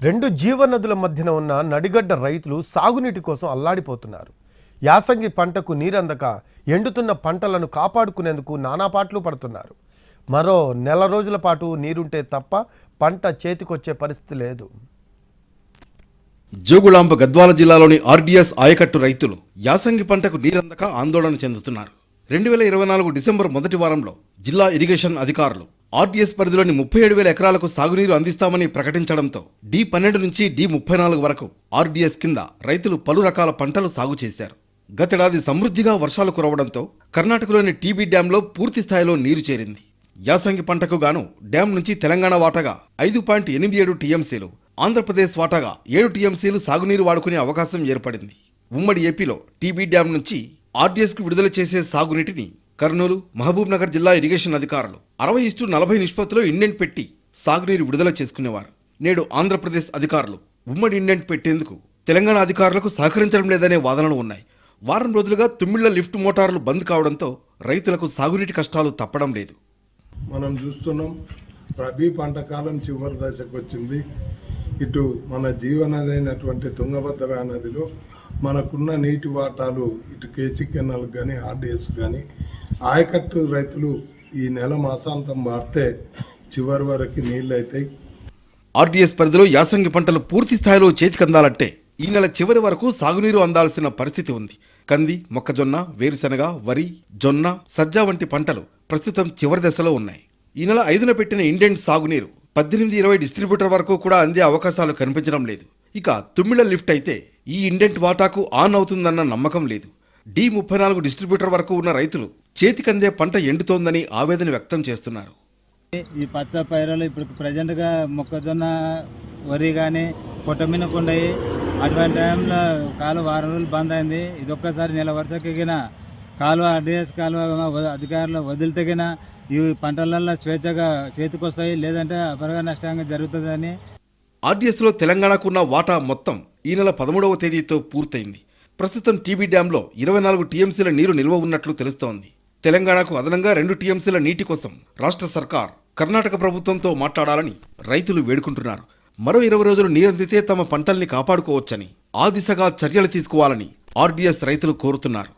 రెండు జీవనదుల మధ్యన ఉన్న నడిగడ్డ రైతులు సాగునీటి కోసం అల్లాడిపోతున్నారు. యాసంగి పంటకు నీరందక ఎండుతున్న పంటలను కాపాడుకునేందుకు నానాపాట్లు పడుతున్నారు. మరో నెల రోజుల పాటు నీరుంటే తప్ప పంట చేతికొచ్చే పరిస్థితి లేదు. జోగులాంబ గద్వాల జిల్లాలోని ఆర్డీఎస్ ఆయకట్టు రైతులు యాసంగి పంటకు నీరందక ఆందోళన చెందుతున్నారు. రెండు వేల ఇరవై నాలుగు డిసెంబర్ మొదటి వారంలో జిల్లా ఇరిగేషన్ అధికారులు ఆర్డీఎస్ పరిధిలోని ముప్పై ఏడు వేల ఎకరాలకు సాగునీరు అందిస్తామని ప్రకటించడంతో డి పన్నెండు నుంచి డి ముప్పై నాలుగు వరకు ఆర్డీఎస్ కింద రైతులు పలు రకాల పంటలు సాగు చేశారు. గతేడాది సమృద్ధిగా వర్షాలు కురవడంతో కర్ణాటకలోని టీబీ డ్యాంలో పూర్తి స్థాయిలో నీరు చేరింది. యాసంగి పంటకు గాను డ్యాం నుంచి తెలంగాణ వాటాగా ఐదు పాయింట్ ఎనిమిది ఏడు టీఎంసీలు ఆంధ్రప్రదేశ్ వాటాగా ఏడు టీఎంసీలు సాగునీరు వాడుకునే అవకాశం ఏర్పడింది. ఉమ్మడి ఏపీలో టీబీ డ్యాం నుంచి ఆర్డీఎస్కు విడుదల చేసే సాగునీటిని కర్నూలు మహబూబ్నగర్ జిల్లా ఇరిగేషన్ అధికారులు. అరవై ఇస్టు నలభై నిష్పత్తిలో ఇండెంట్ పెట్టి సాగునీరు విడుదల చేసుకునేవారు. నేడు ఆంధ్రప్రదేశ్ అధికారులు ఉమ్మడి ఇండెంట్ పెట్టేందుకు తెలంగాణ అధికారులకు సహకరించడం లేదనే వాదనలు ఉన్నాయి. వారం రోజులుగా తుమ్మిళ్ళ లిఫ్ట్ మోటార్లు బంద్ కావడంతో రైతులకు సాగునీటి కష్టాలు తప్పడం లేదు. మనం చూస్తున్నాం రబీ పంట కాలం చివరి దశకు వచ్చింది. ఇటు మన జీవనదైనటువంటి తుంగభద్ర నదిలో మనకున్న నీటి వాటాలు ఇటు కేసీ కెనాల్ కానీ ఆర్డీఎస్ కానీ ఆయకట్టు రైతులు ఈ నెల మాసాంతం మారితే చివరి వరకు నీళ్ళు అవుతాయి ఆర్డీఎస్ పరిధిలో యాసంగి పంటలు పూర్తి స్థాయిలో చేతికందాలంటే ఈ నెల చివరి వరకు సాగునీరు అందాల్సిన పరిస్థితి ఉంది. కంది మొక్కజొన్న వేరుశనగ వరి జొన్న సజ్జ వంటి పంటలు ప్రస్తుతం చివరి దశలో ఉన్నాయి. ఈ నెల ఐదున పెట్టిన ఇండెంట్ సాగునీరు పద్దెనిమిది ఇరవై డిస్ట్రిబ్యూటర్ వరకు కూడా అందే అవకాశాలు కనిపించడం లేదు. ఇక తుమ్మిళ్ళ లిఫ్ట్ అయితే ఈ ఇండెంట్ వాటాకు ఆన్ అవుతుందన్న నమ్మకం లేదు. డి ముప్పై నాలుగు డిస్ట్రిబ్యూటర్ వరకు ఉన్న రైతులు చేతికందే పంట ఎండుతోందని ఆవేదన వ్యక్తం చేస్తున్నారు. ఈ పచ్చ పైరలు ఇప్పుడు ప్రజెంట్గా మొక్కజొన్న వరి కానీ పొట్టమినకుండయి అటువంటి టైంలో కాలువ వారం రోజులు బంద్ అయింది. ఇది ఒక్కసారి నెల వరుసకి ఎగిన కాలువ ఆర్డీఎస్ కాలువ అధికారులు వదిలితగిన ఈ పంటలల్లో స్వేచ్ఛగా చేతికొస్తాయి లేదంటే అపరగా నష్టంగా జరుగుతుందని. ఆర్డీఎస్లో తెలంగాణకు ఉన్న వాటా మొత్తం ఈ నెల పదమూడవ తేదీతో పూర్తయింది. ప్రస్తుతం టీబీ డ్యాంలో ఇరవై నాలుగు టీఎంసీల నీరు నిల్వ ఉన్నట్లు తెలుస్తోంది. తెలంగాణకు అదనంగా రెండు టీఎంసీల నీటి కోసం రాష్ట్ర సర్కార్ కర్ణాటక ప్రభుత్వంతో మాట్లాడాలని రైతులు వేడుకుంటున్నారు. మరో ఇరవై రోజులు నీరందితే తమ పంటల్ని కాపాడుకోవచ్చని ఆ దిశగా చర్యలు తీసుకోవాలని ఆర్డీఎస్ రైతులు కోరుతున్నారు.